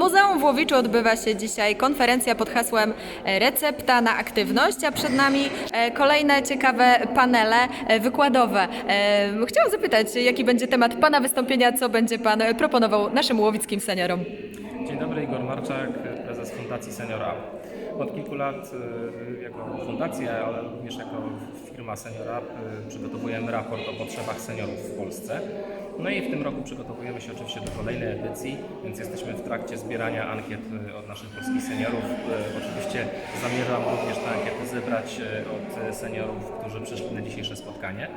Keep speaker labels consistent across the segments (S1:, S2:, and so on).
S1: Muzeum w Łowiczu odbywa się dzisiaj konferencja pod hasłem Recepta na aktywność, a przed nami e, kolejne ciekawe panele e, wykładowe. E, Chciałam zapytać, jaki będzie temat Pana wystąpienia, co będzie Pan proponował naszym łowickim seniorom?
S2: Dzień dobry, Igor Marczak, prezes Fundacji Seniora. Od kilku lat y, jako fundacja, ale również jako firma Seniora y, przygotowujemy raport o potrzebach seniorów w Polsce. No i w tym roku przygotowujemy się oczywiście do kolejnej edycji, więc jesteśmy w trakcie zbierania ankiet y, od naszych polskich seniorów. Oczywiście zamierzam również te ankiety zebrać od seniorów, którzy przyszli na dzisiejsze spotkanie.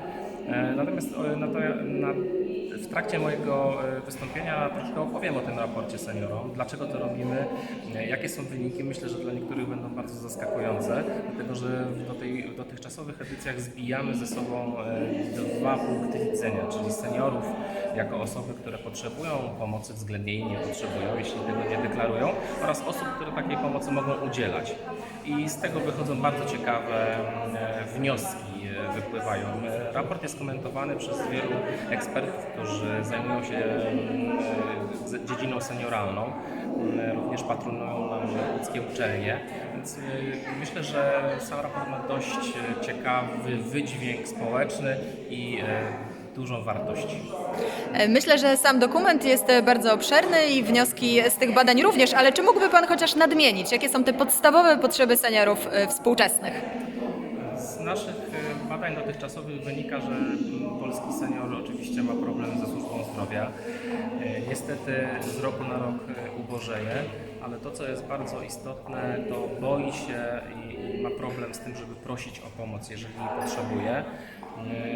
S2: E, Natomiast e, na to, na, w trakcie mojego e, wystąpienia troszkę opowiem o tym raporcie seniorom, dlaczego to robimy, jakie są wyniki. Myślę, że dla niektórych będą bardzo zaskakujące, dlatego że w do tej, dotychczasowych edycjach zbijamy ze sobą dwa punkty widzenia, czyli seniorów jako osoby, które potrzebują pomocy względnie nie potrzebują, jeśli tego nie deklarują, oraz osób, które takiej pomocy mogą udzielać. I z tego wychodzą bardzo ciekawe wnioski wypływają. E, Raport jest komentowany przez wielu ekspertów, którzy zajmują się e, dziedziną senioralną. E, Również patronują nam łódzkie uczelnie, więc myślę, że sam raport ma dość ciekawy wydźwięk społeczny i dużą wartość.
S1: Myślę, że sam dokument jest bardzo obszerny i wnioski z tych badań również, ale czy mógłby Pan chociaż nadmienić, jakie są te podstawowe potrzeby seniorów współczesnych?
S2: Naszych e, badań dotychczasowych wynika, że mm, polski senior oczywiście ma problem ze służbą zdrowia. E, Niestety z roku na rok e, ubożeje, ale to co jest bardzo istotne, to boi się i ma problem z tym, żeby prosić o pomoc, jeżeli potrzebuje. E,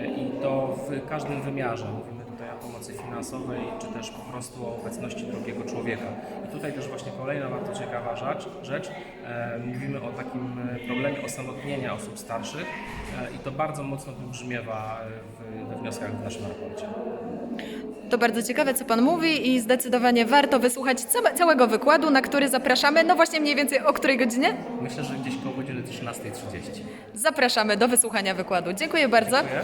S2: I to w każdym wymiarze. Mówimy pomocy finansowej, czy też po prostu o obecności drugiego człowieka. I tutaj też właśnie kolejna bardzo ciekawa rzecz. rzecz. E, Mówimy o takim e, problemie osamotnienia osób starszych e, i to bardzo mocno wybrzmiewa e, w, we wnioskach w naszym raporcie.
S1: To bardzo ciekawe, co Pan mówi i zdecydowanie warto wysłuchać całe- całego wykładu, na który zapraszamy. No właśnie mniej więcej o której godzinie?
S2: Myślę, że gdzieś koło godziny 13.30.
S1: Zapraszamy do wysłuchania wykładu. Dziękuję bardzo.
S2: Dziękuję.